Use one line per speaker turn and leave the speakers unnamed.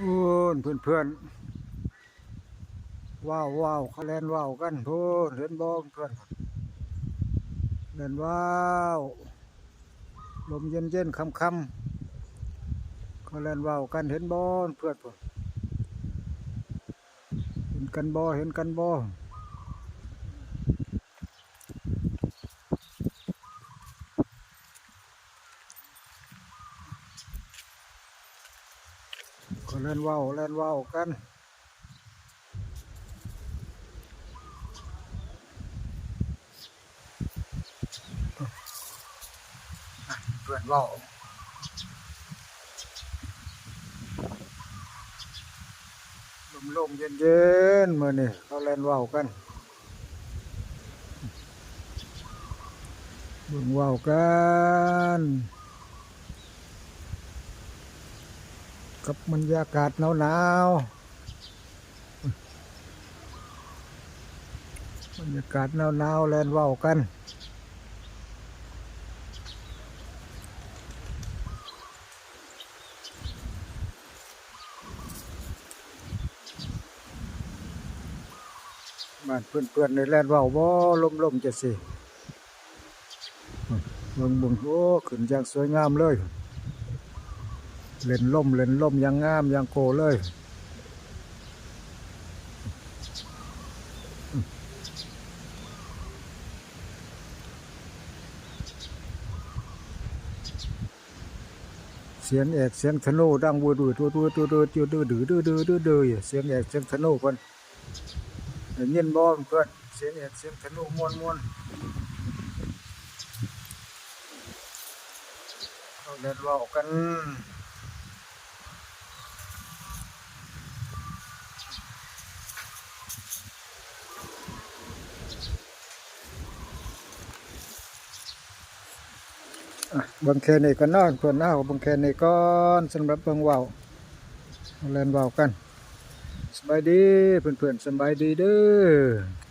โอ้นเพื่อนเพื่อนว้าวว้าวเขาเล่นว้าวกันพูนเล่นบอลเพื่อนเล่นว้าวลมเย็นเย็นคำคำเขาเล่นว้าวกันเห็นบอลเพื่อนพูนเห็นกันบอเห็นกันบอ เล่นว้าวเล่นว้าวกันเพื่อนว่าลมลมเย็นเย็นๆมื่อนี่เขาเล่นว่าวกันเบิ่งว่าวกัน กับบรรยากาศหนาวหนาวบรรยากาศหนาวหนาวๆเล่นเว่าวกันบ้านเพื่อนเพื่อนๆในแลนด์เว่าบ่ลมลมๆจะสิเบิ่งบุงโอ้ขึ้นอย่างสวยงามเลย เล่นล่มเล่นล่มย่างงามย่างโกเลยเสียงเอกเสียงธนูดังวูดูดูดูดูดูดูดูดูดูดูดูดูเสียงเอกเสียงธนูเพิ่อนได้ยินบ่เพื่อนเสียงเอกเสียงธนูมวนมวนเราเดินว่ากัน บางแค่นี้ก็นอนเพื่อนเอาบางแค่นี้ก่อนสำหรับเบิ่งเว่าวเล่นเว่าวกันสบายดีเพื่อนๆสบายดีเด้อ